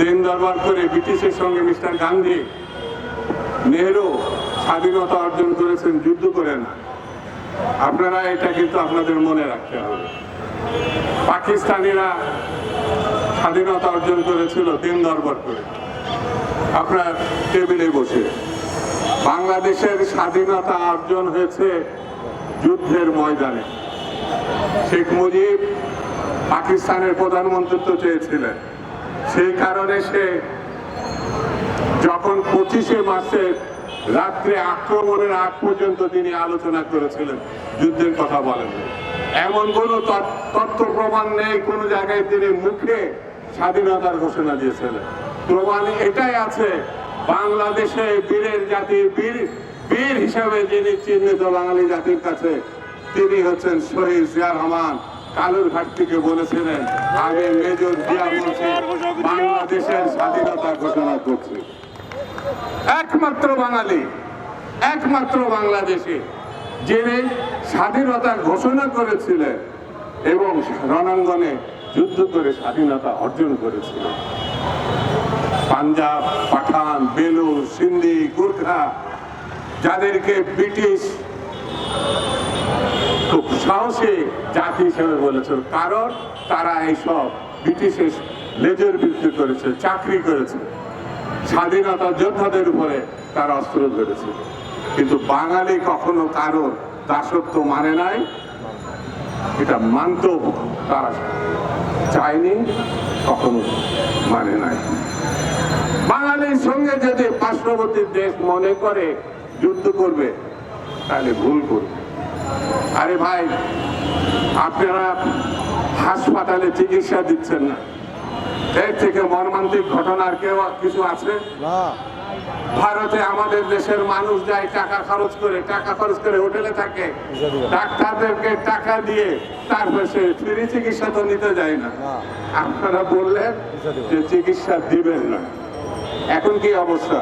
দিন দরবার করে ব্রিটিশের সঙ্গে মিস্টার গান্ধী নেহরু স্বাধীনতা অর্জন করেছেন, যুদ্ধ করে না। আপনারা এটা কিন্তু আপনাদের মনে রাখতে হবে। পাকিস্তানিরা স্বাধীনতা অর্জন করেছিল দিন দরবার করে। আপনার টেবিলে বসে, বাংলাদেশের স্বাধীনতা অর্জন হয়েছে যুদ্ধের ময়দানে। শেখ মুজিব পাকিস্তানের প্রধানমন্ত্রিত্ব চেয়েছিলেন। সেই কারণে সে যখন পঁচিশে মাসের রাত্রে আক্রমণের আগ পর্যন্ত তিনি আলোচনা করেছিলেন, যুদ্ধের কথা বলেন। এমন কোন তথ্য- প্রমাণ নেই, কোন জায়গায় তিনি মুখে স্বাধীনতার ঘোষণা দিয়েছিলেন। প্রমাণ এটাই আছে, বাংলাদেশে বীরের জাতি বীর বীর হিসাবে যিনি চিহ্নিত বাঙালি জাতির কাছে তিনি হচ্ছেন শহীদ জিয়া রহমান। কালুর ঘাট থেকে বলেছিলেন, আমি মেজর জিয়া বলছি, বাংলাদেশের স্বাধীনতা ঘোষণা করছি। একমাত্র বাঙালি, একমাত্র বাংলাদেশে, যিনি স্বাধীনতা ঘোষণা করেছিলেন এবং রণাঙ্গনে যুদ্ধ করে স্বাধীনতা অর্জন করেছিলেন। পাঞ্জাব, পাঠান বেলুর সিন্ধি, গুর্খা, যাদেরকে ব্রিটিশ খুব সাহসী জাতি হিসেবে কারণ তারা এইসব ব্রিটিশের লেজের করেছে, চাকরি করেছে। স্বাধীনতা যোদ্ধাদের উপরে তার অস্ত্র ধরেছে। কিন্তু বাঙালি কখনো কারও দাসত্ব মানে নাই। এটা মানত তারা চায়নি, কখনো মানে নাই। বাঙালির সঙ্গে যদি পার্শ্ববর্তী দেশ মনে করে, যুদ্ধ করবে, তাহলে ভুল করবে। আরে ভাই আপনারা হাসপাতালে চিকিৎসা দিচ্ছেন না। এর থেকে মর্মান্তিক ঘটনার কেউ কিছু আছে? ভারতে আমাদের দেশের মানুষ যায় টাকা খরচ করে টাকা খরচ করে হোটেলে থাকে। ডাক্তারদেরকে টাকা দিয়ে তারপর সে ফ্রি চিকিৎসা তো নিতে যায় না। না। আপনারা বললেন যে চিকিৎসা দিবেন না। এখন কি অবস্থা?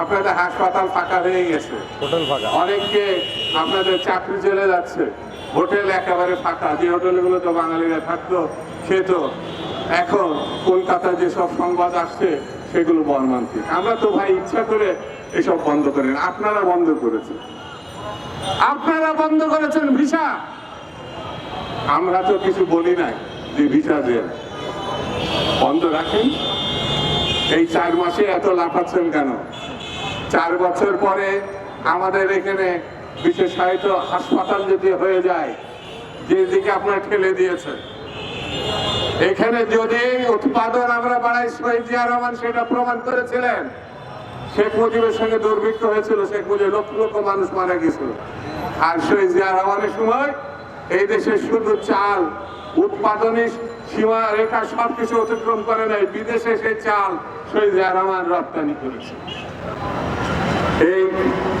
আপনাদের হাসপাতাল ফাঁকা হয়ে গেছে। হোটেল ফাঁকা। অনেককে আপনাদের চাকরি চলে যাচ্ছে। হোটেল একেবারে ফাঁকা। যে হোটেলগুলো তো বাঙালিরা থাকতো খেত এখন কলকাতায় যেসব সংবাদ আসছে সেগুলো মর্মান্তিক। আমরা তো ভাই ইচ্ছা করে এসব বন্ধ করেন আপনারা বন্ধ করেছেন। আপনারা বন্ধ করেছেন ভিসা। আমরা তো কিছু বলি নাই যে ভিসা দেন বন্ধ রাখেন। এই চার মাসে এত লাফাচ্ছেন কেন? চার বছর পরে আমাদের এখানে বিশেষায়িত হাসপাতাল যদি হয়ে যায়, যে দিকে আপনার ঠেলে দিয়েছেন, এখানে যদি উৎপাদন আমরা বাড়াই শহীদ জিয়া রহমান, সেটা প্রমাণ করেছিলেন। শেখ মুজিবের সঙ্গে দুর্ভিক্ষ হয়েছিল, শেখ মুজিব লক্ষ লক্ষ মানুষ মারা গেছিল। আর শহীদ জিয়া রহমানের সময় এই দেশে শুধু চাল উৎপাদনের সীমা রেখা সবকিছু অতিক্রম করে নাই, বিদেশে সেই চাল শহীদ জিয়া রহমান রপ্তানি করেছে। এই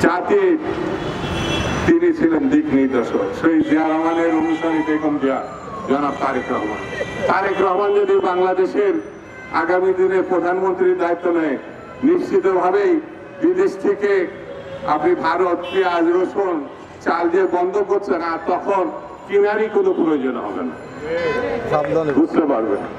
জাতির তিনি ছিলেন দিক নির্দেশক। সেই জিয়া রহমানের অনুসারী বেগম জিয়া জনাব তারেক রহমান। তারেক রহমান যদি বাংলাদেশের আগামী দিনে প্রধানমন্ত্রীর দায়িত্ব নেয় নিশ্চিতভাবেই বিদেশ থেকে আপনি ভারত পেঁয়াজ রসুন চাল দিয়ে বন্ধ করছেন আর তখন কিনারই কোনো প্রয়োজন হবে না। বুঝতে পারবেন।